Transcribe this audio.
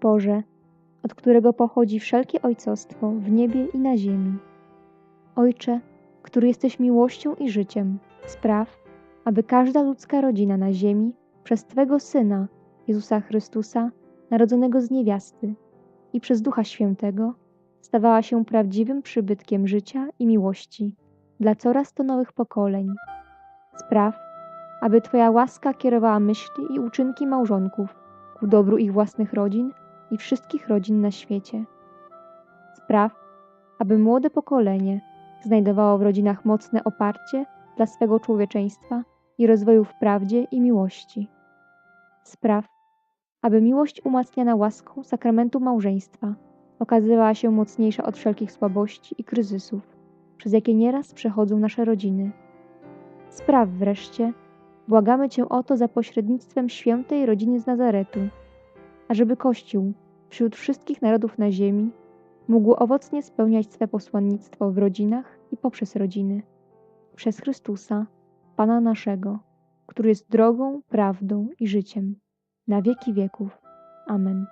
Boże, od którego pochodzi wszelkie ojcostwo w niebie i na ziemi. Ojcze, który jesteś miłością i życiem, spraw, aby każda ludzka rodzina na ziemi przez Twego Syna, Jezusa Chrystusa, narodzonego z niewiasty i przez Ducha Świętego, stawała się prawdziwym przybytkiem życia i miłości dla coraz to nowych pokoleń. Spraw, aby Twoja łaska kierowała myśli i uczynki małżonków ku dobru ich własnych rodzin i wszystkich rodzin na świecie. Spraw, aby młode pokolenie znajdowało w rodzinach mocne oparcie dla swego człowieczeństwa i rozwoju w prawdzie i miłości. Spraw, aby miłość umacniana łaską sakramentu małżeństwa okazywała się mocniejsza od wszelkich słabości i kryzysów, przez jakie nieraz przechodzą nasze rodziny. Spraw wreszcie, błagamy Cię o to za pośrednictwem świętej rodziny z Nazaretu, ażeby Kościół wśród wszystkich narodów na ziemi mógł owocnie spełniać swe posłannictwo w rodzinach i poprzez rodziny. Przez Chrystusa, Pana naszego, który jest drogą, prawdą i życiem, na wieki wieków. Amen.